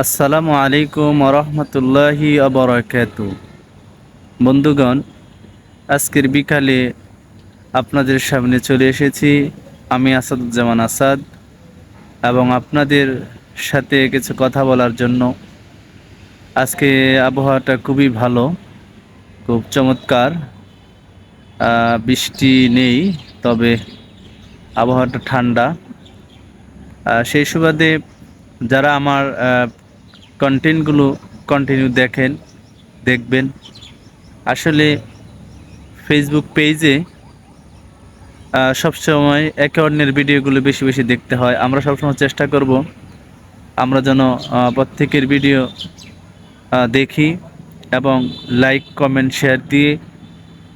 আসসালামু আলাইকুম রহমতুল্লাহি আবরাকাত বন্ধুগণ, আজকের বিকালে আপনাদের সামনে চলে এসেছি আমি আসাদুজ্জামান আসাদ এবং আপনাদের সাথে কিছু কথা বলার জন্য। আজকে আবহাওয়াটা খুবই ভালো, খুব চমৎকার। বৃষ্টি নেই, তবে আবহাওয়াটা ঠান্ডা। সেই সুবাদে যারা আমার কন্টেন্টগুলো কন্টিনিউ দেখেন, দেখবেন। আসলে ফেসবুক পেজে সবসময় একে অন্যের ভিডিওগুলো বেশি বেশি দেখতে হয়। আমরা সবসময় চেষ্টা করব আমরা যেন প্রত্যেকের ভিডিও দেখি এবং লাইক কমেন্ট শেয়ার দিয়ে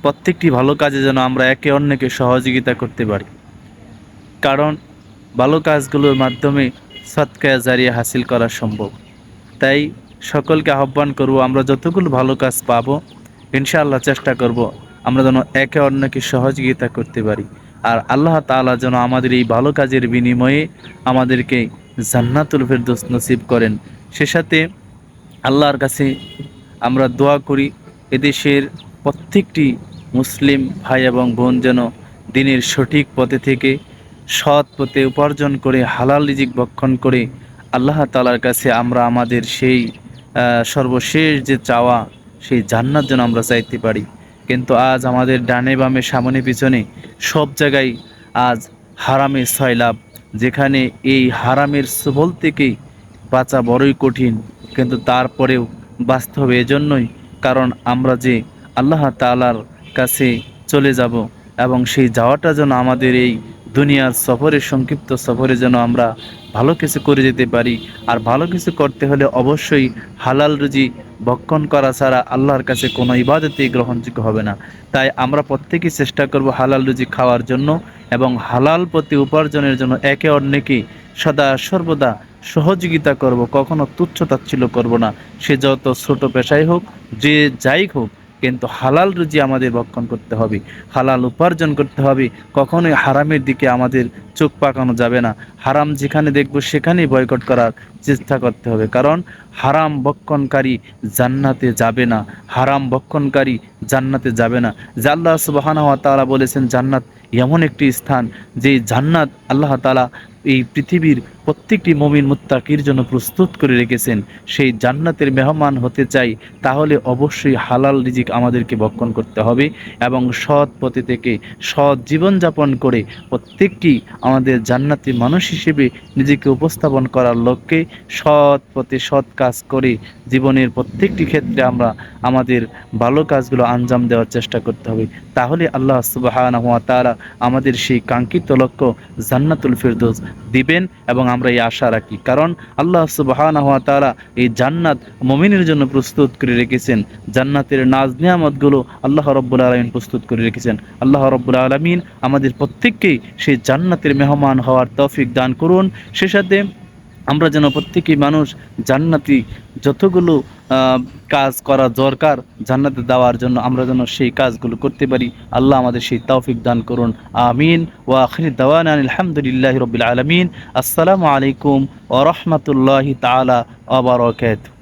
প্রত্যেকটি ভালো কাজে যেন আমরা একে অন্যকে সহযোগিতা করতে পারি। কারণ ভালো কাজগুলোর মাধ্যমে সৎকায়া জারিয়া হাসিল করা সম্ভব। তাই সকলকে আহ্বান করব, আমরা যতগুলো ভালো কাজ পাবো, ইনশাআল্লাহ চেষ্টা করব, আমরা যেন একে অন্যকে সহযোগিতা করতে পারি। আর আল্লাহ তাআলা যেন আমাদের এই ভালো কাজের বিনিময়ে আমাদেরকে জান্নাতুল ফেরদৌস নসিব করেন। সে সাথে আল্লাহর কাছে আমরা দোয়া করি, এদেশের প্রত্যেকটি মুসলিম ভাই এবং বোন যেন দিনের সঠিক পথে থেকে সৎ পথে উপার্জন করে, হালাল রিজিক ভক্ষণ করে আল্লাহ তালার কাছে আমরা আমাদের সেই সর্বশেষ যে চাওয়া, সেই জান্নার জন্য আমরা চাইতে পারি। কিন্তু আজ আমাদের ডানে বামে, সামনে পিছনে সব জায়গায় আজ হারামে সয়লাভ যেখানে এই হারামের সুবল থেকেই বাঁচা বড়ই কঠিন। কিন্তু তারপরেও বাস্তবে এজন্যই, কারণ আমরা যে আল্লাহ তালার কাছে চলে যাব এবং সেই যাওয়াটা যেন আমাদের এই দুনিয়ার সফরের সংক্ষিপ্ত সফরে যেন আমরা ভালো কিছু করে যেতে পারি। আর ভালো কিছু করতে হলে অবশ্যই হালাল রুজি ভক্ষণ করা ছাড়া আল্লাহর কাছে কোনো ইবাদতেই গ্রহণযোগ্য হবে না। তাই আমরা প্রত্যেকেই চেষ্টা করব হালাল রুজি খাওয়ার জন্য এবং হালাল প্রতি উপার্জনের জন্য একে অন্যকে সদা সর্বদা সহযোগিতা করব, কখনো তুচ্ছ তাচ্ছিল্য করব না। সে যত ছোট পেশাই হোক, যে যাই হোক কিন্তু হালাল রুজি আমাদের ভক্ষণ করতে হবে, হালাল উপার্জন করতে হবে, কখনোই হারামের দিকে আমাদের চোখ পাকানো যাবে না। হারাম যেখানে দেখব সেখানেই বয়কট করার চেষ্টা করতে হবে, কারণ হারাম ভক্ষণকারী জান্নাতে যাবে না, হারাম ভক্ষণকারী জান্নাতে যাবে না। যে সুবাহানা তাআলা বলেছেন, জান্নাত এমন একটি স্থান যে জান্নাত আল্লাহ তালা এই পৃথিবীর প্রত্যেকটি মমিন মুত্তাকির জন্য প্রস্তুত করে রেখেছেন, সেই জান্নাতের মেহমান হতে চাই, তাহলে অবশ্যই হালাল রিজিক আমাদেরকে ভক্ষণ করতে হবে এবং সৎ পথে থেকে সৎ জীবনযাপন করে প্রত্যেকটি আমাদের জান্নাতি মানুষ হিসেবে নিজেকে উপস্থাপন করার লক্ষ্যে সৎ পথে সৎ কাজ করে জীবনের প্রত্যেকটি ক্ষেত্রে আমরা আমাদের ভালো কাজগুলো আঞ্জাম দেওয়ার চেষ্টা করতে হবে। তাহলে আল্লাহ তাআলা আমাদের সেই কাঙ্ক্ষিত লক্ষ্য জান্নাতুল ফিরদৌস দিবেন এবং আমরা এই আশা রাখি। কারণ আল্লাহ বাহানা হওয়া তারা এই জান্নাত মমিনের জন্য প্রস্তুত করে রেখেছেন। জান্নাতের নাজ নিয়ামতগুলো আল্লাহ রব্বুল আলমিন প্রস্তুত করে রেখেছেন। আল্লাহ রব্বুল আলমিন আমাদের প্রত্যেককেই সেই জান্নাতের মেহমান হওয়ার তৌফিক দান করুন। সে সাথে আমরা যেন প্রত্যেকই মানুষ জান্নাতি, যতগুলো কাজ করা দরকার জান্নাতে দেওয়ার জন্য আমরা যেন সেই কাজগুলো করতে পারি। আল্লাহ আমাদের সেই তৌফিক দান করুন। আমিন। ও আখির দাওয়ান আলহামদুলিল্লাহ রবিল আলমিন। আসসালামু আলাইকুম ও রহমতুল্লাহি তালা ওয়া বারাকাতুহু।